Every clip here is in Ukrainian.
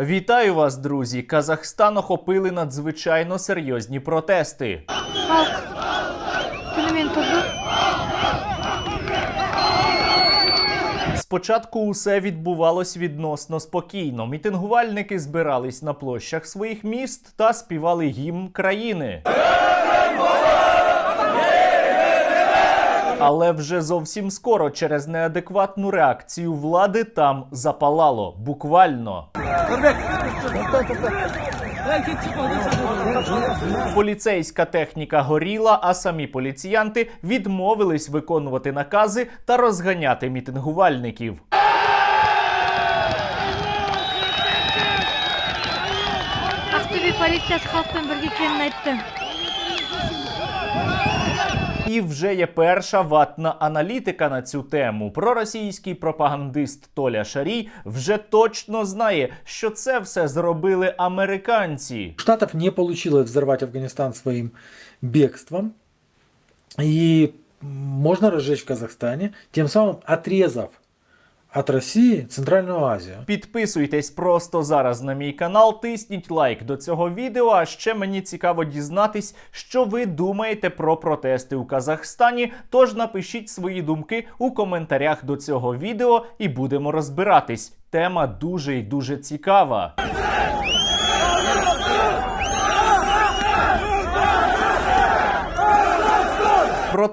Вітаю вас, друзі! Казахстан охопили надзвичайно серйозні протести. Спочатку усе відбувалось відносно спокійно. Мітингувальники збирались на площах своїх міст та співали гімн країни. Але вже зовсім скоро через неадекватну реакцію влади там запалало буквально. Поліцейська техніка горіла, а самі поліціянти відмовились виконувати накази та розганяти мітингувальників. ақтөбе полициясы халықпен бірге екенін айтты і вже є перша ватна аналітика на цю тему. Проросійський пропагандист Толя Шарій вже точно знає, що це все зробили американці. Штатов не вийшло взорвати Афганістан своїм бігством. і можна розжечь в Казахстане, тем самым отрезав от Росії Центральну Азію. Підписуйтесь просто зараз на мій канал, тисніть лайк до цього відео. А ще мені цікаво дізнатись, що ви думаєте про протести у Казахстані. Тож напишіть свої думки у коментарях до цього відео і будемо розбиратись. Тема дуже і дуже цікава.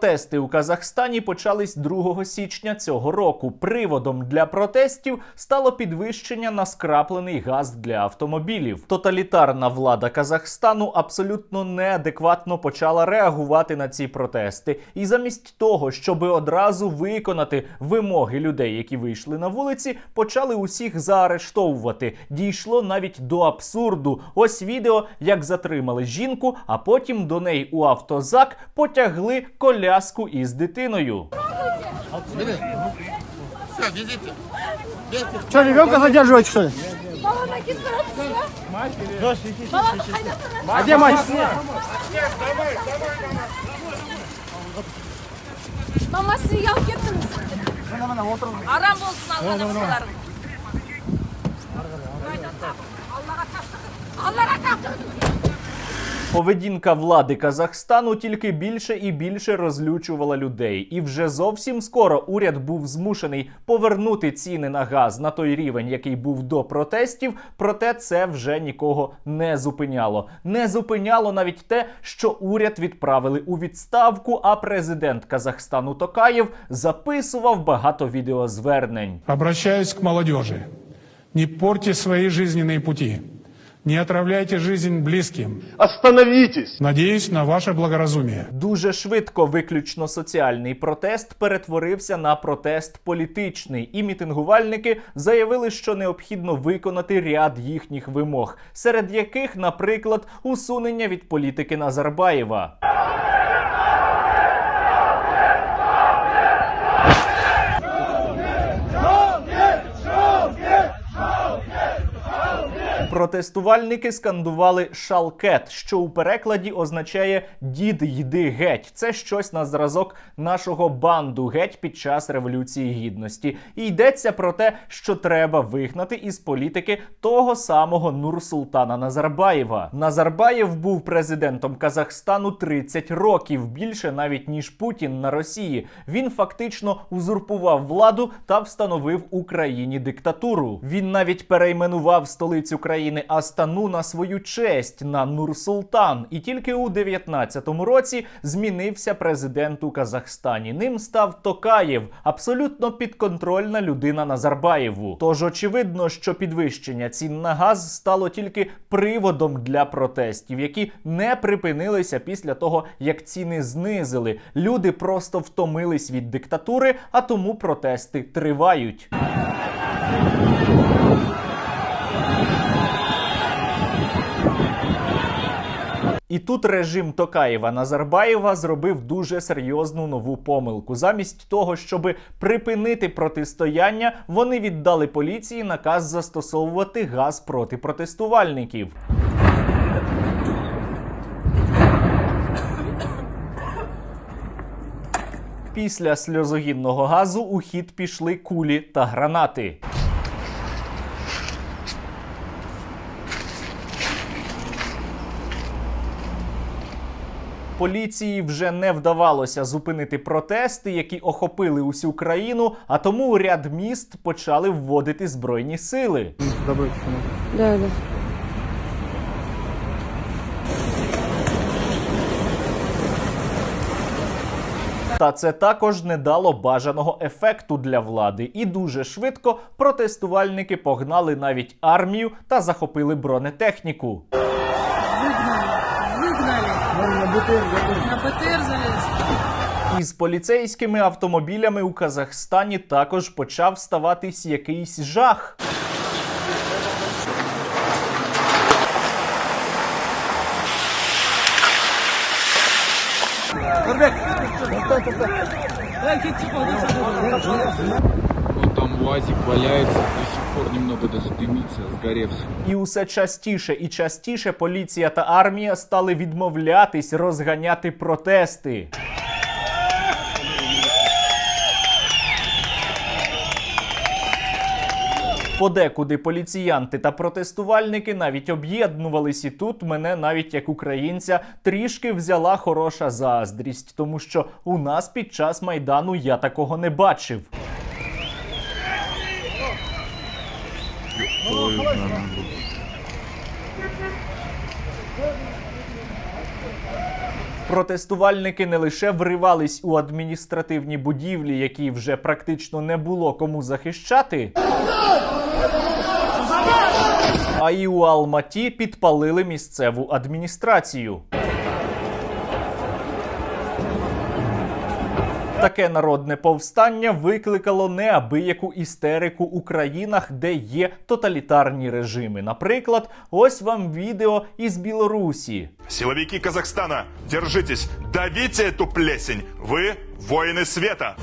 Протести у Казахстані почались 2 січня цього року. Приводом для протестів стало підвищення на скраплений газ для автомобілів. Тоталітарна влада Казахстану абсолютно неадекватно почала реагувати на ці протести. І замість того, щоб одразу виконати вимоги людей, які вийшли на вулиці, почали усіх заарештовувати. Дійшло навіть до абсурду. Ось відео, як затримали жінку, а потім до неї у автозак потягли коляску із дитиною. Все, везите. Что, ребенка задерживать, что ли? А где мать? мамасы ұялып кеттіңіз арам болсын аллаға құларың аллаға тапсырдым Поведінка влади Казахстану тільки більше і більше розлючувала людей, і вже зовсім скоро уряд був змушений повернути ціни на газ на той рівень, який був до протестів. Проте це вже нікого не зупиняло. Не зупиняло навіть те, що уряд відправили у відставку. А президент Казахстану Токаєв записував багато відеозвернень. Обращаюсь к молодежи. Не порти свои жизненные пути. Не отравляйте жизнь близким. Остановитесь! Надіюсь на ваше благоразумие. Дуже швидко виключно соціальний протест перетворився на протест політичний, і мітингувальники заявили, що необхідно виконати ряд їхніх вимог, серед яких, наприклад, усунення від політики Назарбаєва. Протестувальники скандували шалкет, що у перекладі означає дід йди геть. Це щось на зразок нашого банду геть під час революції гідності. І йдеться про те, що треба вигнати із політики того самого Нурсултана Назарбаєва. Назарбаєв був президентом Казахстану 30 років, більше навіть ніж Путін на Росії. Він фактично узурпував владу та встановив Україні диктатуру. Він навіть перейменував столицю країни Астану на свою честь на Нурсултан. І тільки у 19-му році змінився президент у Казахстані. Ним став Токаєв, абсолютно підконтрольна людина Назарбаєву. Тож очевидно, що підвищення цін на газ стало тільки приводом для протестів, які не припинилися після того, як ціни знизили. Люди просто втомились від диктатури, а тому протести тривають. І тут режим Токаєва Назарбаєва зробив дуже серйозну нову помилку. Замість того, щоб припинити протистояння, вони віддали поліції наказ застосовувати газ проти протестувальників. Після сльозогінного газу у хід пішли кулі та гранати. Поліції вже не вдавалося зупинити протести, які охопили усю країну, а тому ряд міст почали вводити збройні сили. Да, да. Та це також не дало бажаного ефекту для влади, і дуже швидко протестувальники погнали навіть армію та захопили бронетехніку. Із поліцейськими автомобілями у Казахстані також почав ставатись якийсь жах. Вот там УАЗик валяется, до сих пор немного даже дымится, сгоревший. І усе частіше і частіше поліція та армія стали відмовлятись розганяти протести. Подекуди поліціянти та протестувальники навіть об'єднувались, і тут мене навіть як українця трішки взяла хороша заздрість, тому що у нас під час майдану я такого не бачив. Протестувальники не лише вривались у адміністративні будівлі, які вже практично не було кому захищати. А і у Алматі підпалили місцеву адміністрацію. Таке народне повстання викликало неабияку істерику у країнах, де є тоталітарні режими. Наприклад, ось вам відео із Білорусі. Силовики Казахстана, держитесь, давите эту плесень. Вы воины света.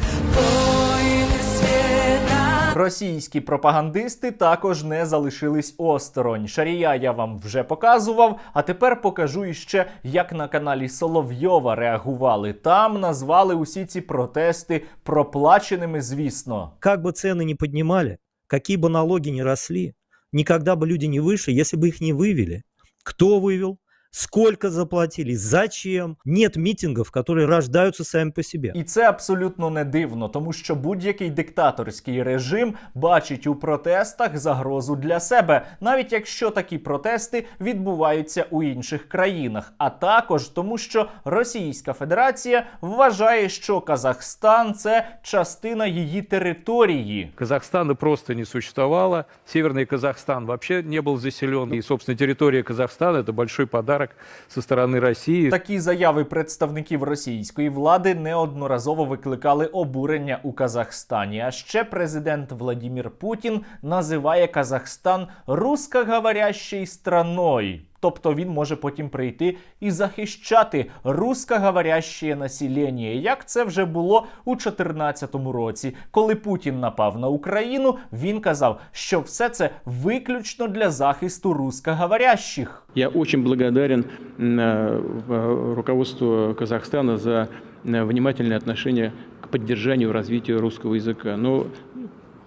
Російські пропагандисти також не залишились осторонь. Шарія я вам вже показував. А тепер покажу іще, як на каналі Соловйова реагували. Там назвали усі ці протести проплаченими, звісно. как бы цены ни поднимали, какие бы налоги ни росли, никогда бы люди не вышли, если бы их не вывели. Кто вывел? Сколько заплатили? Зачем? Нет митингов, которые рождаются сами по себе. І це абсолютно не дивно, тому що будь-який диктаторський режим бачить у протестах загрозу для себе, навіть якщо такі протести відбуваються у інших країнах, а також тому, що Російська Федерація вважає, що Казахстан це частина її території. Казахстана просто не существовало. Северный Казахстан вообще не был заселен. И, собственно, территория Казахстана – это большой подарок со стороны России. Такі заяви представників російської влади неодноразово викликали обурення у Казахстані. А ще президент Владимир Путін називає Казахстан русскоговорящей страною. Тобто він може потім прийти і захищати русскоговоряще населення, як це вже було у 2014 році. Коли Путін напав на Україну, він казав, що все це виключно для захисту русскоговорящих. Я очень благодарен м, э, в- руководству Казахстана за э, внимательное отношение к поддержанию и развитию русского языка. Но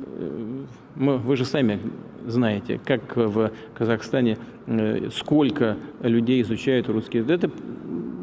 э, мы, вы же сами знаете, как в Казахстане, э, сколько людей изучают русский язык. Это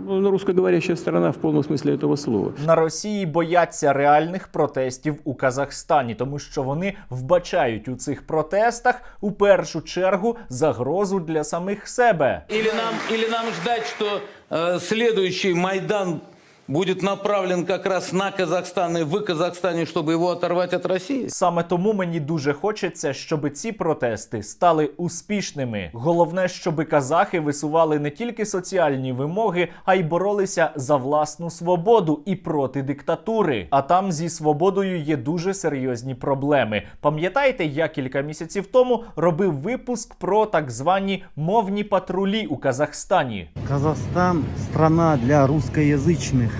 м, русскоговорящая страна в полном смысле этого слова. На Росії бояться реальних протестів у Казахстані, тому що вони вбачають у цих протестах у першу чергу загрозу для самих себе. Или нам, или нам ждать, что э, следующий Майдан будет направлен как раз на Казахстан и в Казахстане, чтобы его оторвать от России? Саме тому мені дуже хочеться, щоб ці протести стали успішними. Головне, щоб казахи висували не тільки соціальні вимоги, а й боролися за власну свободу і проти диктатури. А там зі свободою є дуже серйозні проблеми. Пам'ятаєте, я кілька місяців тому робив випуск про так звані мовні патрулі у Казахстані. Казахстан страна для русскоязычных.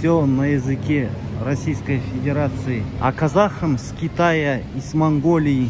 Все на языке Российской Федерации. А казахам с Китая и с Монголии,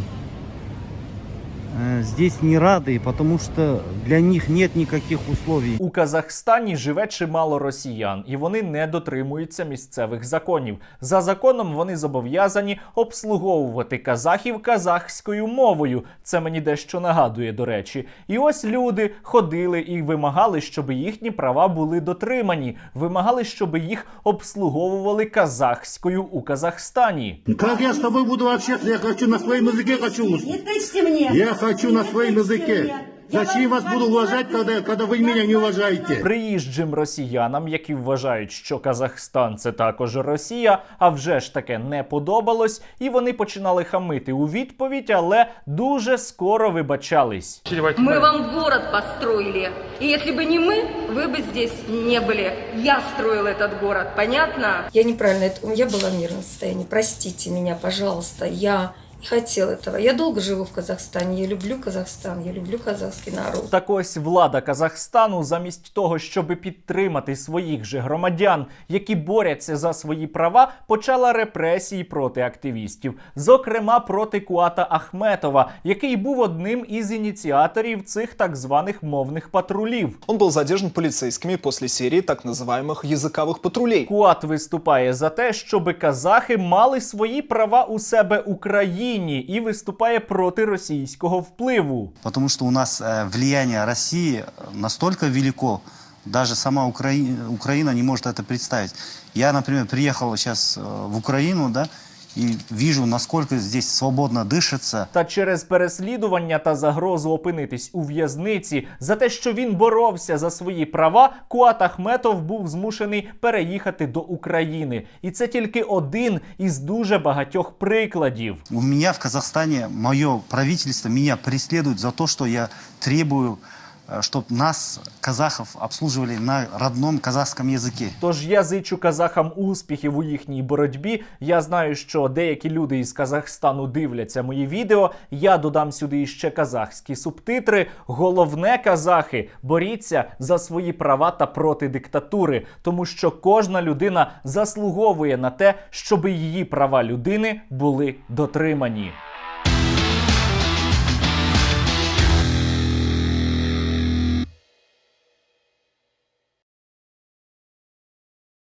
здесь не рады, потому что для них нет никаких условий. У Казахстані живе чимало росіян, і вони не дотримуються місцевих законів. За законом вони зобов'язані обслуговувати казахів казахською мовою. Це мені дещо нагадує, до речі. І ось люди ходили і вимагали, щоб їхні права були дотримані. Вимагали, щоб їх обслуговували казахською у Казахстані. Как я с тобой буду общаться? Я хочу на своем языке хочу услышать. тычьте мне! Я хочу на своем языке. Зачем вас буду уважать, когда, когда вы меня не уважаете? Приїжджим росіянам, які вважають, що Казахстан це також Росія, а вже ж таке не подобалось, і вони починали хамити у відповідь, але дуже скоро вибачались. Мы вам город построили. И если бы не мы, вы бы здесь не были. Я строил этот город, понятно? Я неправильно, это- я была в мирном состоянии. Простите меня, пожалуйста. Я не хотела этого. Я долго живу в Казахстане. Я люблю Казахстан. Я люблю казахский народ. Так ось влада Казахстану, замість того, щоб підтримати своїх же громадян, які борються за свої права, почала репресії проти активістів, зокрема проти Куата Ахметова, який був одним із ініціаторів цих так званих мовних патрулів. Он был задержан полицейскими после серии так называемых языковых патрулей. Куат виступає за те, щоб казахи мали свої права у себе у країні і виступає проти російського впливу. Потому что у нас э, влияние России настолько велико, даже сама Украина, Украина не может это представить. Я, например, приехал сейчас э, в Украину, да, и вижу, насколько здесь свободно дышится. Та через переслідування та загрозу опинитись у в'язниці за те, що він боровся за свої права, Куат Ахметов був змушений переїхати до України. І це тільки один із дуже багатьох прикладів. У меня в Казахстане, мое правительство меня преследует за то, что я требую, чтобы нас, казахов, обслуживали на родном казахском языке. Тож я зичу казахам успіхів у їхній боротьбі. Я знаю, що деякі люди із Казахстану дивляться мої відео. Я додам сюди іще казахські субтитри. Головне, казахи, боріться за свої права та проти диктатури, тому що кожна людина заслуговує на те, щоб її права людини були дотримані.